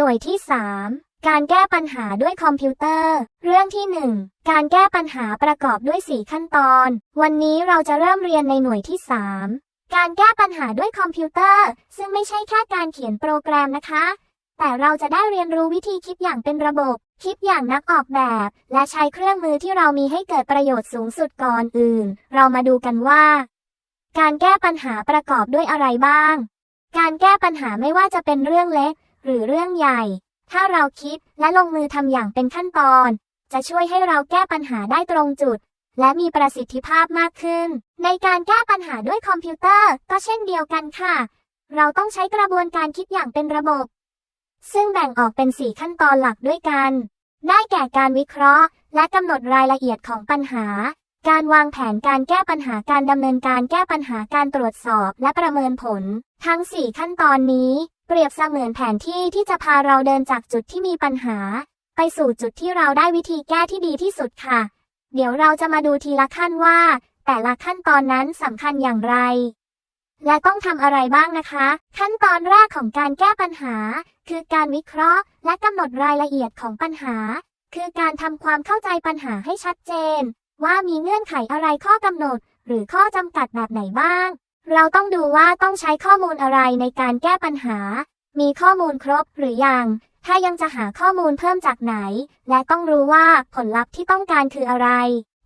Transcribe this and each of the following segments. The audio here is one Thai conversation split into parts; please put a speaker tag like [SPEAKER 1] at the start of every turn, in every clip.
[SPEAKER 1] หน่วยที่ 3 การแก้ปัญหาด้วยคอมพิวเตอร์ เรื่องที่ 1 การแก้ปัญหาประกอบด้วย 4 ขั้นตอน วันนี้เราจะเริ่มเรียนในหน่วยที่ 3 การแก้ปัญหาด้วยคอมพิวเตอร์ ซึ่งไม่ใช่แค่การเขียนโปรแกรมนะคะ แต่เราจะได้เรียนรู้วิธีคิดอย่างเป็นระบบ คิดอย่างนักออกแบบ และใช้เครื่องมือที่เรามีให้เกิดประโยชน์สูงสุดก่อนอื่น เรามาดูกันว่า การแก้ปัญหาประกอบด้วยอะไรบ้าง การแก้ปัญหาไม่ว่าจะเป็นเรื่องเล็ก หรือเรื่องใหญ่ ถ้าเราคิดและลงมือทำอย่างเป็นขั้นตอน จะช่วยให้เราแก้ปัญหาได้ตรงจุด และมีประสิทธิภาพมากขึ้น ในการแก้ปัญหาด้วยคอมพิวเตอร์ก็เช่นเดียวกันค่ะ เราต้องใช้กระบวนการคิดอย่างเป็นระบบ ซึ่งแบ่งออกเป็น 4 ขั้นตอนหลักด้วยกัน ได้แก่การวิเคราะห์ และกำหนดรายละเอียดของปัญหาการวางแผนการแก้ปัญหาการดำเนินการแก้ปัญหาการตรวจสอบและประเมินผล ทั้ง 4 ขั้นตอนนี้ เปรียบเสมือนแผนที่ที่จะพาเราเดินจากจุดที่มีปัญหา ไปสู่จุดที่เราได้วิธีแก้ที่ดีที่สุดค่ะ เดี๋ยวเราจะมาดูทีละขั้นว่า แต่ละขั้นตอนนั้นสำคัญอย่างไร และต้องทำอะไรบ้างนะคะ ขั้นตอนแรกของการแก้ปัญหา คือการวิเคราะห์ และกำหนดรายละเอียดของปัญหา คือการทำความเข้าใจปัญหาให้ชัดเจน ว่ามีเงื่อนไขอะไรข้อกำหนด หรือข้อจำกัดแบบไหนบ้าง เราต้องดูว่าต้องใช้ข้อมูลอะไรในการแก้ปัญหา มีข้อมูลครบหรือยัง ถ้ายังจะหาข้อมูลเพิ่มจากไหน และต้องรู้ว่าผลลัพธ์ที่ต้องการคืออะไร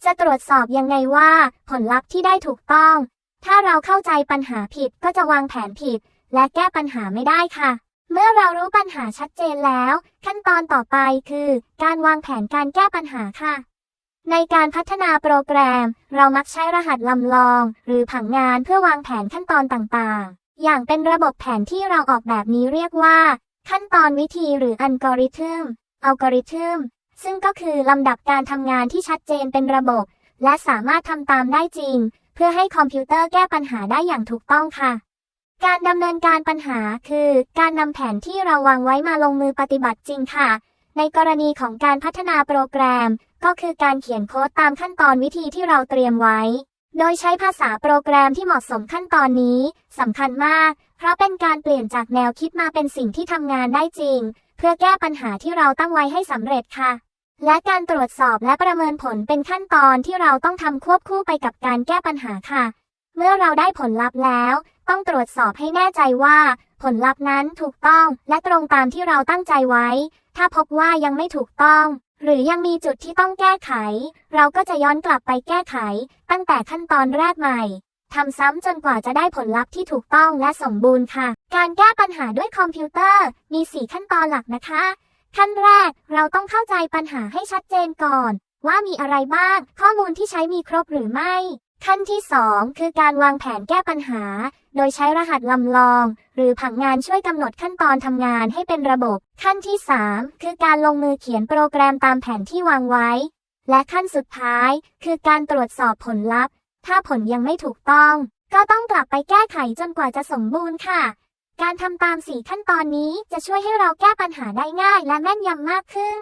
[SPEAKER 1] จะตรวจสอบยังไงว่า ผลลัพธ์ที่ได้ถูกต้อง ถ้าเราเข้าใจปัญหาผิดก็จะวางแผนผิด และแก้ปัญหาไม่ได้ค่ะ เมื่อเรารู้ปัญหาชัดเจนแล้ว ขั้นตอนต่อไปคือ การวางแผนการแก้ปัญหาค่ะ ในการพัฒนาโปรแกรม เรามักใช้รหัสลำลอง หรือผังงานเพื่อวางแผนขั้นตอนต่างๆ อย่างเป็นระบบแผนที่เราออกแบบนี้เรียกว่า ขั้นตอนวิธีหรืออัลกอริทึม อัลกอริทึม ซึ่งก็คือลำดับการทำงานที่ชัดเจนเป็นระบบ และสามารถทำตามได้จริง เพื่อให้คอมพิวเตอร์แก้ปัญหาได้อย่างถูกต้องค่ะ การดำเนินการปัญหาคือ การนำแผนที่เราวางไว้มาลงมือปฏิบัติจริงค่ะ ในกรณีของการพัฒนาโปรแกรม ก็คือการเขียนโค้ดตามขั้นตอนวิธีที่เราเตรียมไว้ โดยใช้ภาษาโปรแกรมที่เหมาะสมขั้นตอนนี้สำคัญมาก เพราะเป็นการเปลี่ยนจากแนวคิดมาเป็นสิ่งที่ทำงานได้จริง เพื่อแก้ปัญหาที่เราตั้งไว้ให้สำเร็จค่ะ และการตรวจสอบและประเมินผลเป็นขั้นตอนที่เราต้องทำควบคู่ไปกับการแก้ปัญหาค่ะ เมื่อเราได้ผลลัพธ์แล้ว ต้องตรวจสอบให้แน่ใจว่า ผลลัพธ์นั้นถูกต้องและตรงตามที่เราตั้งใจไว้ ถ้าพบว่ายังไม่ถูกต้อง หรือยังมีจุดที่ต้องแก้ไข เราก็จะย้อนกลับไปแก้ไข ตั้งแต่ขั้นตอนแรกใหม่ทำซ้ำจนกว่าจะได้ผลลัพธ์ที่ถูกต้องและสมบูรณ์ค่ะ การแก้ปัญหาด้วยคอมพิวเตอร์ มี 4 ขั้นตอนหลักนะคะ ขั้นแรกเราต้องเข้าใจปัญหาให้ชัดเจนก่อน ว่ามีอะไรบ้าง ข้อมูลที่ใช้มีครบหรือไม่ ขั้นที่ 2 คือการวางแผนแก้ปัญหา โดยใช้รหัสลำลอง หรือผังงานช่วยกำหนดขั้นตอนทำงานให้เป็นระบบ ขั้นที่ 3 คือการลงมือเขียนโปรแกรมตามแผนที่วางไว้ และขั้นสุดท้าย คือการตรวจสอบผลลัพธ์ ถ้าผลยังไม่ถูกต้อง ก็ต้องกลับไปแก้ไขจนกว่าจะสมบูรณ์ค่ะ การทำตาม 4 ขั้นตอนนี้จะช่วยให้เราแก้ปัญหาได้ง่ายและแม่นยำมากขึ้น